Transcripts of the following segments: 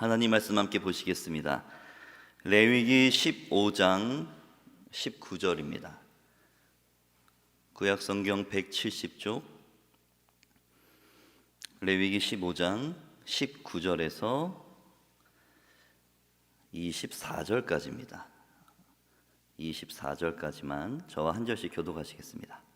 하나님 말씀 함께 보시겠습니다. 레위기 15장 19절입니다. 구약 성경 170쪽 레위기 15장 19절에서 24절까지입니다. 24절까지만 저와 한 절씩 교독하시겠습니다.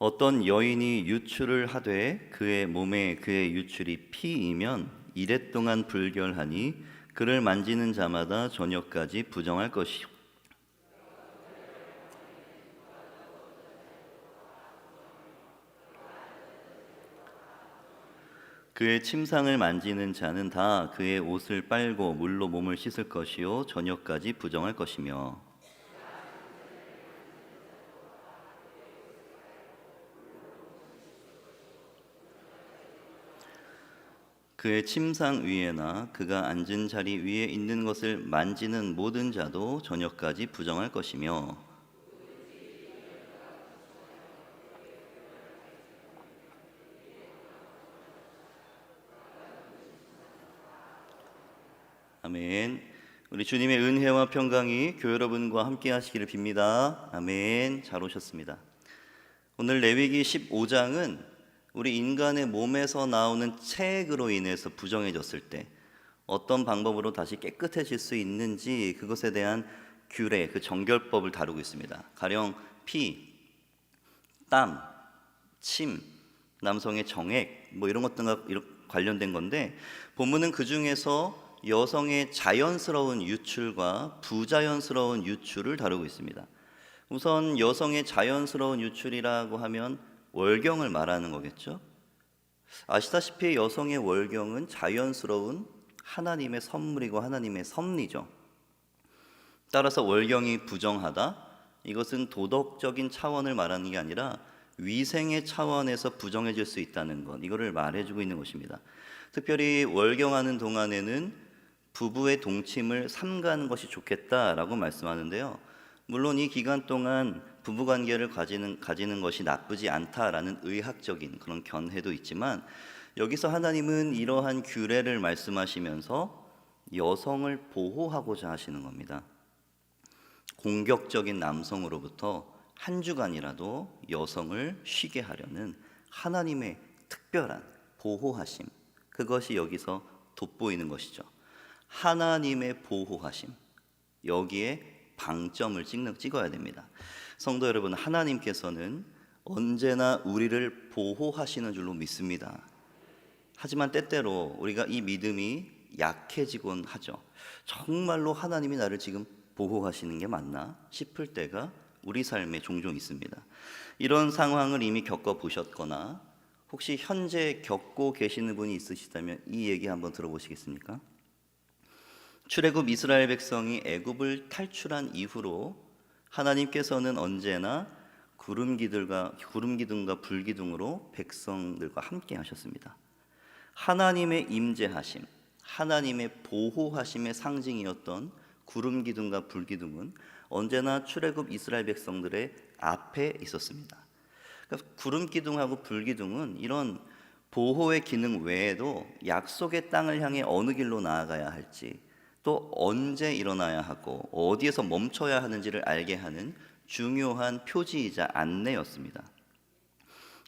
어떤 여인이 유출을 하되 그의 몸에 그의 유출이 피이면 이래 동안 불결하니 그를 만지는 자마다 저녁까지 부정할 것이요. 그의 침상을 만지는 자는 다 그의 옷을 빨고 물로 몸을 씻을 것이요. 저녁까지 부정할 것이며 그의 침상 위에나 그가 앉은 자리 위에 있는 것을 만지는 모든 자도 저녁까지 부정할 것이며 아멘. 우리 주님의 은혜와 평강이 교회 여러분과 함께 하시기를 빕니다. 아멘. 잘 오셨습니다. 오늘 레위기 15장은 우리 인간의 몸에서 나오는 체액으로 인해서 부정해졌을 때 어떤 방법으로 다시 깨끗해질 수 있는지 그것에 대한 규례, 그 정결법을 다루고 있습니다. 가령 피, 땀, 침, 남성의 정액 뭐 이런 것들과 관련된 건데 본문은 그 중에서 여성의 자연스러운 유출과 부자연스러운 유출을 다루고 있습니다. 우선 여성의 자연스러운 유출이라고 하면 월경을 말하는 거겠죠. 아시다시피 여성의 월경은 자연스러운 하나님의 선물이고 하나님의 섭리죠. 따라서 월경이 부정하다 이것은 도덕적인 차원을 말하는 게 아니라 위생의 차원에서 부정해질 수 있다는 것 이거를 말해주고 있는 것입니다. 특별히 월경하는 동안에는 부부의 동침을 삼가는 것이 좋겠다라고 말씀하는데요. 물론 이 기간 동안 부부 관계를 가지는 가지는 것이 나쁘지 않다라는 의학적인 그런 견해도 있지만 여기서 하나님은 이러한 규례를 말씀하시면서 여성을 보호하고자 하시는 겁니다. 공격적인 남성으로부터 한 주간이라도 여성을 쉬게 하려는 하나님의 특별한 보호하심 그것이 여기서 돋보이는 것이죠. 하나님의 보호하심 여기에 방점을 찍는 찍어야 됩니다. 성도 여러분, 하나님께서는 언제나 우리를 보호하시는 줄로 믿습니다. 하지만 때때로 우리가 이 믿음이 약해지곤 하죠. 정말로 하나님이 나를 지금 보호하시는 게 맞나 싶을 때가 우리 삶에 종종 있습니다. 이런 상황을 이미 겪어 보셨거나 혹시 현재 겪고 계시는 분이 있으시다면 이 얘기 한번 들어보시겠습니까? 출애굽 이스라엘 백성이 애굽을 탈출한 이후로 하나님께서는 언제나 구름 기들과 구름 기둥과 불 기둥으로 백성들과 함께 하셨습니다. 하나님의 임재하심, 하나님의 보호하심의 상징이었던 구름 기둥과 불 기둥은 언제나 출애굽 이스라엘 백성들의 앞에 있었습니다. 그러니까 구름 기둥하고 불 기둥은 이런 보호의 기능 외에도 약속의 땅을 향해 어느 길로 나아가야 할지 또 언제 일어나야 하고 어디에서 멈춰야 하는지를 알게 하는 중요한 표지이자 안내였습니다.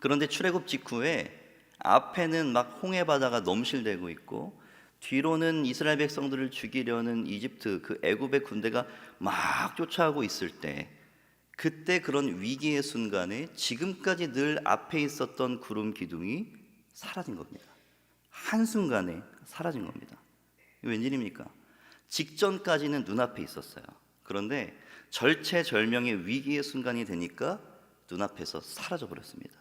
그런데 출애굽 직후에 앞에는 막 홍해 바다가 넘실대고 있고 뒤로는 이스라엘 백성들을 죽이려는 이집트 그 애굽의 군대가 막 쫓아오고 있을 때 그때 그런 위기의 순간에 지금까지 늘 앞에 있었던 구름 기둥이 사라진 겁니다. 한순간에 사라진 겁니다. 웬일입니까? 직전까지는 눈앞에 있었어요. 그런데 절체절명의 위기의 순간이 되니까 눈앞에서 사라져 버렸습니다.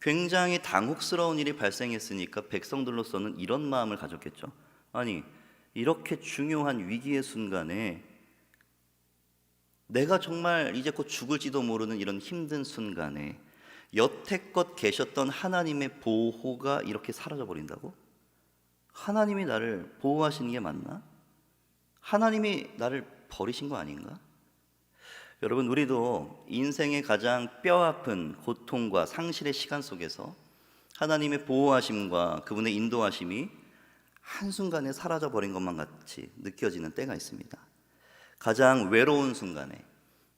굉장히 당혹스러운 일이 발생했으니까 백성들로서는 이런 마음을 가졌겠죠. 아니, 이렇게 중요한 위기의 순간에 내가 정말 이제 곧 죽을지도 모르는 이런 힘든 순간에 여태껏 계셨던 하나님의 보호가 이렇게 사라져 버린다고? 하나님이 나를 보호하시는 게 맞나? 하나님이 나를 버리신 거 아닌가? 여러분 우리도 인생의 가장 뼈 아픈 고통과 상실의 시간 속에서 하나님의 보호하심과 그분의 인도하심이 한순간에 사라져 버린 것만 같이 느껴지는 때가 있습니다. 가장 외로운 순간에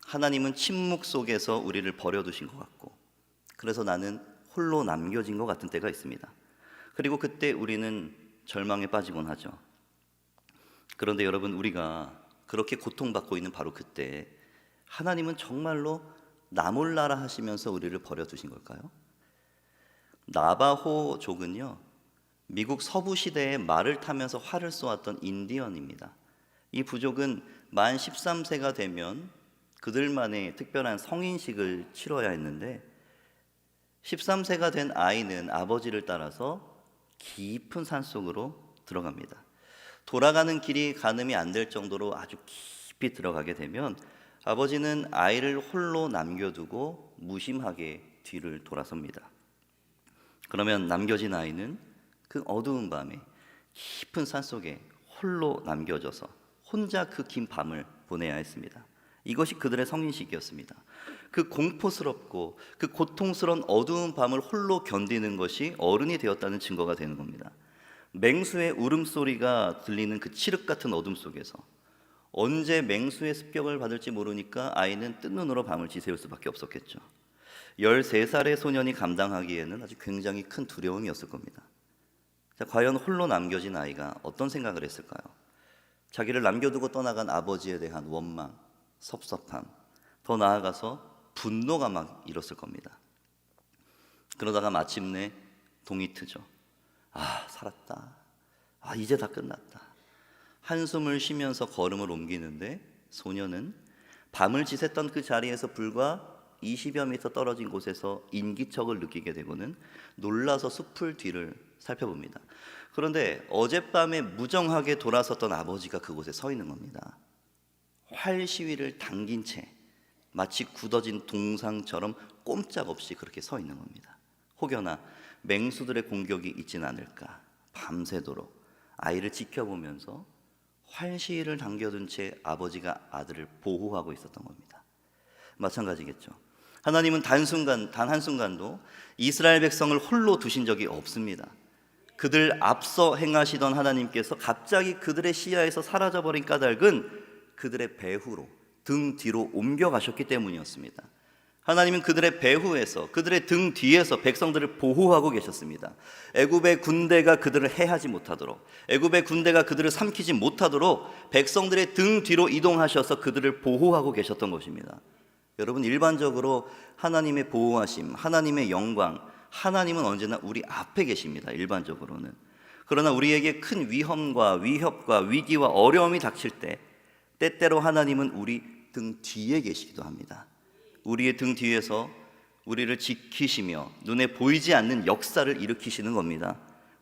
하나님은 침묵 속에서 우리를 버려두신 것 같고 그래서 나는 홀로 남겨진 것 같은 때가 있습니다. 그리고 그때 우리는 절망에 빠지곤 하죠. 그런데 여러분 우리가 그렇게 고통받고 있는 바로 그때 하나님은 정말로 나 몰라라 하시면서 우리를 버려두신 걸까요? 나바호족은요 미국 서부 시대에 말을 타면서 활을 쏘았던 인디언입니다. 이 부족은 만 13세가 되면 그들만의 특별한 성인식을 치러야 했는데 13세가 된 아이는 아버지를 따라서 깊은 산 속으로 들어갑니다. 돌아가는 길이 가늠이 안 될 정도로 아주 깊이 들어가게 되면 아버지는 아이를 홀로 남겨두고 무심하게 뒤를 돌아섭니다. 그러면 남겨진 아이는 그 어두운 밤에 깊은 산 속에 홀로 남겨져서 혼자 그 긴 밤을 보내야 했습니다. 이것이 그들의 성인식이었습니다. 그 공포스럽고 그 고통스러운 어두운 밤을 홀로 견디는 것이 어른이 되었다는 증거가 되는 겁니다. 맹수의 울음소리가 들리는 그 칠흑 같은 어둠 속에서 언제 맹수의 습격을 받을지 모르니까 아이는 뜬 눈으로 밤을 지새울 수밖에 없었겠죠. 13살의 소년이 감당하기에는 아주 굉장히 큰 두려움이었을 겁니다. 자, 과연 홀로 남겨진 아이가 어떤 생각을 했을까요? 자기를 남겨두고 떠나간 아버지에 대한 원망, 섭섭함, 더 나아가서 분노가 막 일었을 겁니다. 그러다가 마침내 동이 트죠. 아, 살았다. 아, 이제 다 끝났다. 한숨을 쉬면서 걸음을 옮기는데 소녀는 밤을 지샜던 그 자리에서 불과 20여 미터 떨어진 곳에서 인기척을 느끼게 되고는 놀라서 숲을 뒤를 살펴봅니다. 그런데 어젯밤에 무정하게 돌아섰던 아버지가 그곳에 서 있는 겁니다. 활 시위를 당긴 채 마치 굳어진 동상처럼 꼼짝없이 그렇게 서 있는 겁니다. 혹여나 맹수들의 공격이 있진 않을까 밤새도록 아이를 지켜보면서 활 시위를 당겨둔 채 아버지가 아들을 보호하고 있었던 겁니다. 마찬가지겠죠. 하나님은 단순간 단 한순간도 이스라엘 백성을 홀로 두신 적이 없습니다. 그들 앞서 행하시던 하나님께서 갑자기 그들의 시야에서 사라져 버린 까닭은 그들의 배후로 등 뒤로 옮겨 가셨기 때문이었습니다. 하나님은 그들의 배후에서 그들의 등 뒤에서 백성들을 보호하고 계셨습니다. 애굽의 군대가 그들을 해하지 못하도록 애굽의 군대가 그들을 삼키지 못하도록 백성들의 등 뒤로 이동하셔서 그들을 보호하고 계셨던 것입니다. 여러분 일반적으로 하나님의 보호하심, 하나님의 영광, 하나님은 언제나 우리 앞에 계십니다. 일반적으로는. 그러나 우리에게 큰 위험과 위협과 위기와 어려움이 닥칠 때 때때로 하나님은 우리 등 뒤에 계시기도 합니다. 우리의 등 뒤에서 우리를 지키시며 눈에 보이지 않는 역사를 일으키시는 겁니다.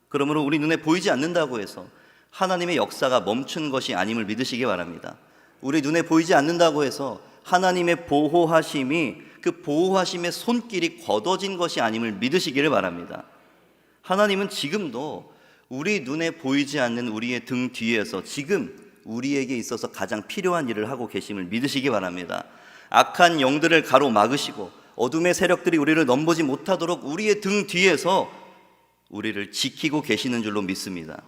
그러므로 우리 눈에 보이지 않는다고 해서 하나님의 역사가 멈춘 것이 아님을 믿으시기 바랍니다. 우리 눈에 보이지 않는다고 해서 하나님의 보호하심이 그 보호하심의 손길이 걷어진 것이 아님을 믿으시기를 바랍니다. 하나님은 지금도 우리 눈에 보이지 않는 우리의 등 뒤에서 지금 우리에게 있어서 가장 필요한 일을 하고 계심을 믿으시기 바랍니다. 악한 영들을 가로막으시고 어둠의 세력들이 우리를 넘보지 못하도록 우리의 등 뒤에서 우리를 지키고 계시는 줄로 믿습니다.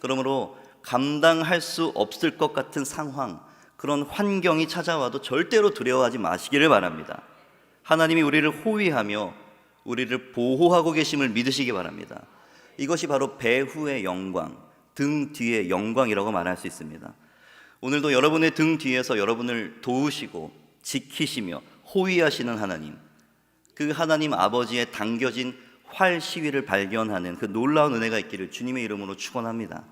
그러므로 감당할 수 없을 것 같은 상황, 그런 환경이 찾아와도 절대로 두려워하지 마시기를 바랍니다. 하나님이 우리를 호위하며 우리를 보호하고 계심을 믿으시기 바랍니다. 이것이 바로 배후의 영광, 등 뒤의 영광이라고 말할 수 있습니다. 오늘도 여러분의 등 뒤에서 여러분을 도우시고 지키시며 호위하시는 하나님, 그 하나님 아버지의 당겨진 활 시위를 발견하는 그 놀라운 은혜가 있기를 주님의 이름으로 축원합니다.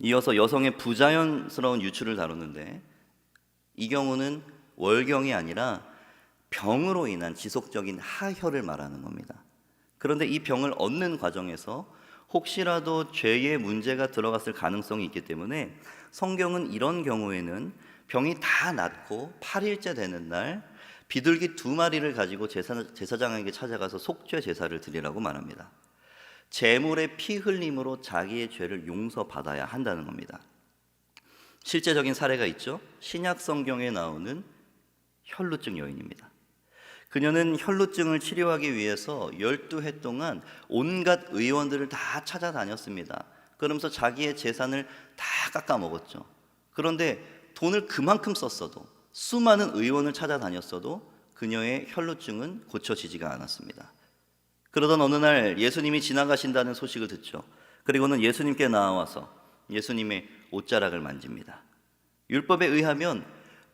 이어서 여성의 부자연스러운 유출을 다루는데 이 경우는 월경이 아니라 병으로 인한 지속적인 하혈을 말하는 겁니다. 그런데 이 병을 얻는 과정에서 혹시라도 죄의 문제가 들어갔을 가능성이 있기 때문에 성경은 이런 경우에는 병이 다 낫고 8일째 되는 날 비둘기 두 마리를 가지고 제사, 제사장에게 찾아가서 속죄 제사를 드리라고 말합니다. 제물의 피 흘림으로 자기의 죄를 용서받아야 한다는 겁니다. 실제적인 사례가 있죠. 신약 성경에 나오는 혈루증 여인입니다. 그녀는 혈루증을 치료하기 위해서 12해 동안 온갖 의원들을 다 찾아다녔습니다. 그러면서 자기의 재산을 다 깎아 먹었죠. 그런데 돈을 그만큼 썼어도 수많은 의원을 찾아다녔어도 그녀의 혈루증은 고쳐지지가 않았습니다. 그러던 어느 날 예수님이 지나가신다는 소식을 듣죠. 그리고는 예수님께 나와서 예수님의 옷자락을 만집니다. 율법에 의하면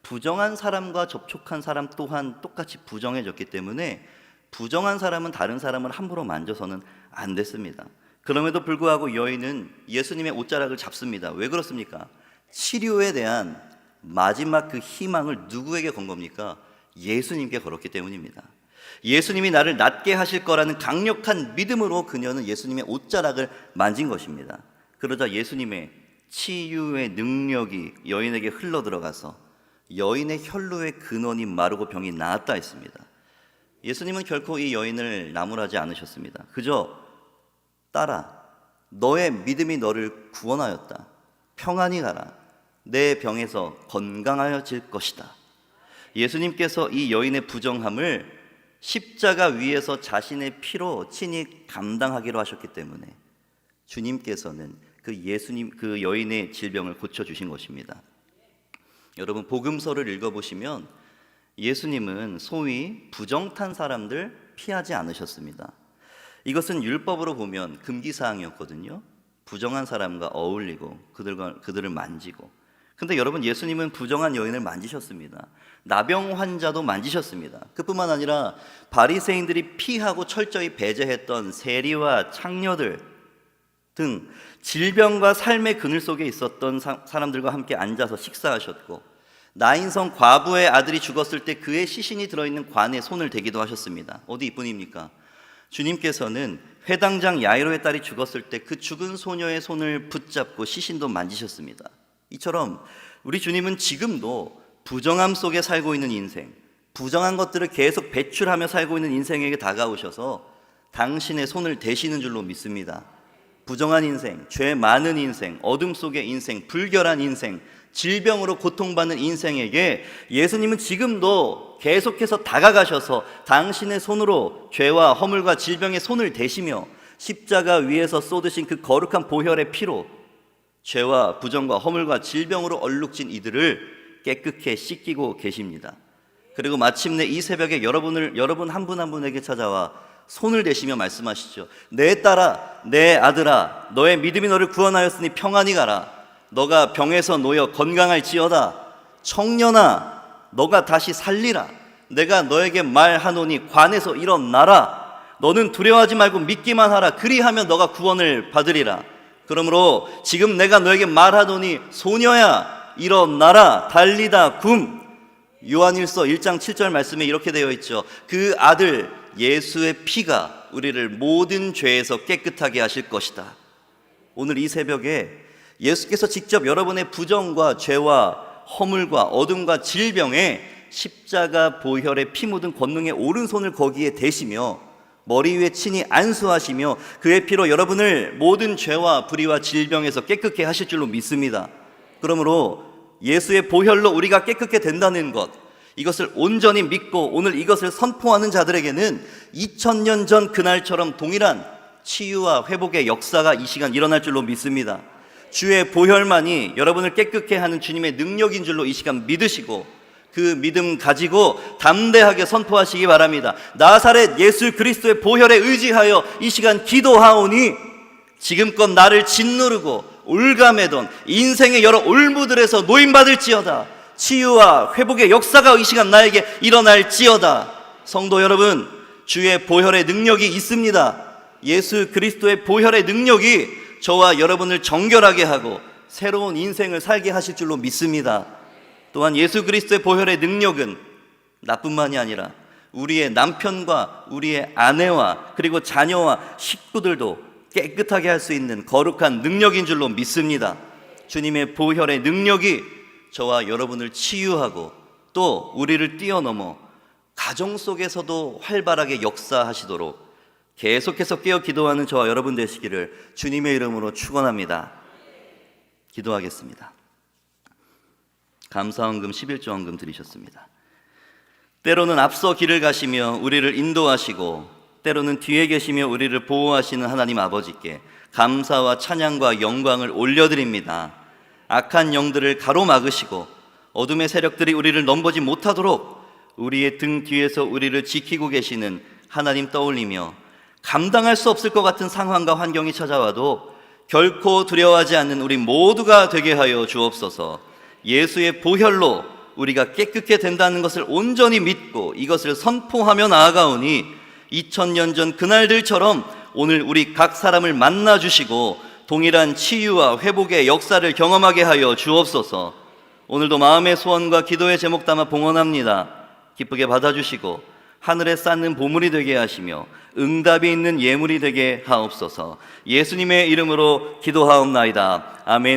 부정한 사람과 접촉한 사람 또한 똑같이 부정해졌기 때문에 부정한 사람은 다른 사람을 함부로 만져서는 안 됐습니다. 그럼에도 불구하고 여인은 예수님의 옷자락을 잡습니다. 왜 그렇습니까? 치료에 대한 마지막 그 희망을 누구에게 건 겁니까? 예수님께 걸었기 때문입니다. 예수님이 나를 낫게 하실 거라는 강력한 믿음으로 그녀는 예수님의 옷자락을 만진 것입니다. 그러자 예수님의 치유의 능력이 여인에게 흘러 들어가서 여인의 혈루의 근원이 마르고 병이 나았다 했습니다. 예수님은 결코 이 여인을 나무라지 않으셨습니다. 그저 딸아, 너의 믿음이 너를 구원하였다. 평안히 가라. 내 병에서 건강하여질 것이다. 예수님께서 이 여인의 부정함을 십자가 위에서 자신의 피로 친히 감당하기로 하셨기 때문에 주님께서는 그 예수님 그 여인의 질병을 고쳐 주신 것입니다. 여러분 복음서를 읽어 보시면 예수님은 소위 부정탄 사람들 피하지 않으셨습니다. 이것은 율법으로 보면 금기 사항이었거든요. 부정한 사람과 어울리고 그들과 그들을 만지고. 근데 여러분 예수님은 부정한 여인을 만지셨습니다. 나병 환자도 만지셨습니다. 그뿐만 아니라 바리새인들이 피하고 철저히 배제했던 세리와 창녀들 등 질병과 삶의 그늘 속에 있었던 사, 사람들과 함께 앉아서 식사하셨고 나인성 과부의 아들이 죽었을 때 그의 시신이 들어있는 관에 손을 대기도 하셨습니다. 어디 이뿐입니까? 주님께서는 회당장 야이로의 딸이 죽었을 때 그 죽은 소녀의 손을 붙잡고 시신도 만지셨습니다. 이처럼 우리 주님은 지금도 부정함 속에 살고 있는 인생, 부정한 것들을 계속 배출하며 살고 있는 인생에게 다가오셔서 당신의 손을 대시는 줄로 믿습니다. 부정한 인생, 죄 많은 인생, 어둠 속의 인생, 불결한 인생, 질병으로 고통받는 인생에게 예수님은 지금도 계속해서 다가가셔서 당신의 손으로 죄와 허물과 질병의 손을 대시며 십자가 위에서 쏟으신 그 거룩한 보혈의 피로 죄와 부정과 허물과 질병으로 얼룩진 이들을 깨끗게 씻기고 계십니다. 그리고 마침내 이 새벽에 여러분을 여러분 한 분 한 분에게 찾아와 손을 대시며 말씀하시죠. 내 딸아, 내 아들아, 너의 믿음이 너를 구원하였으니 평안히 가라. 너가 병에서 놓여 건강할지어다. 청년아, 너가 다시 살리라. 내가 너에게 말하노니 관에서 일어나라. 너는 두려워하지 말고 믿기만 하라. 그리하면 너가 구원을 받으리라. 그러므로 지금 내가 너에게 말하노니 소녀야 일어나라 달리다 굼 요한일서 1장 7절 말씀에 이렇게 되어 있죠. 그 아들 예수의 피가 우리를 모든 죄에서 깨끗하게 하실 것이다. 오늘 이 새벽에 예수께서 직접 여러분의 부정과 죄와 허물과 어둠과 질병에 십자가 보혈의 피 묻은 권능의 오른손을 거기에 대시며 머리 위에 친히 안수하시며 그의 피로 여러분을 모든 죄와 불의와 질병에서 깨끗게 하실 줄로 믿습니다. 그러므로 예수의 보혈로 우리가 깨끗게 된다는 것, 이것을 온전히 믿고 오늘 이것을 선포하는 자들에게는 2000년 전 그날처럼 동일한 치유와 회복의 역사가 이 시간 일어날 줄로 믿습니다. 주의 보혈만이 여러분을 깨끗게 하는 주님의 능력인 줄로 이 시간 믿으시고 그 믿음 가지고 담대하게 선포하시기 바랍니다. 나사렛 예수 그리스도의 보혈에 의지하여 이 시간 기도하오니 지금껏 나를 짓누르고 올가매던 인생의 여러 올무들에서 노인받을지어다. 치유와 회복의 역사가 이 시간 나에게 일어날지어다. 성도 여러분, 주의 보혈의 능력이 있습니다. 예수 그리스도의 보혈의 능력이 저와 여러분을 정결하게 하고 새로운 인생을 살게 하실 줄로 믿습니다. 또한 예수 그리스도의 보혈의 능력은 나뿐만이 아니라 우리의 남편과 우리의 아내와 그리고 자녀와 식구들도 깨끗하게 할 수 있는 거룩한 능력인 줄로 믿습니다. 주님의 보혈의 능력이 저와 여러분을 치유하고 또 우리를 뛰어넘어 가정 속에서도 활발하게 역사하시도록 계속해서 깨어 기도하는 저와 여러분 되시기를 주님의 이름으로 축원합니다. 기도하겠습니다. 감사원금 11조 원금 드리셨습니다. 때로는 앞서 길을 가시며 우리를 인도하시고 때로는 뒤에 계시며 우리를 보호하시는 하나님 아버지께 감사와 찬양과 영광을 올려드립니다. 악한 영들을 가로막으시고 어둠의 세력들이 우리를 넘보지 못하도록 우리의 등 뒤에서 우리를 지키고 계시는 하나님 떠올리며 감당할 수 없을 것 같은 상황과 환경이 찾아와도 결코 두려워하지 않는 우리 모두가 되게 하여 주옵소서. 예수의 보혈로 우리가 깨끗게 된다는 것을 온전히 믿고 이것을 선포하며 나아가오니 2000년 전 그날들처럼 오늘 우리 각 사람을 만나 주시고 동일한 치유와 회복의 역사를 경험하게 하여 주옵소서. 오늘도 마음의 소원과 기도의 제목 담아 봉헌합니다. 기쁘게 받아주시고 하늘에 쌓는 보물이 되게 하시며 응답이 있는 예물이 되게 하옵소서. 예수님의 이름으로 기도하옵나이다. 아멘.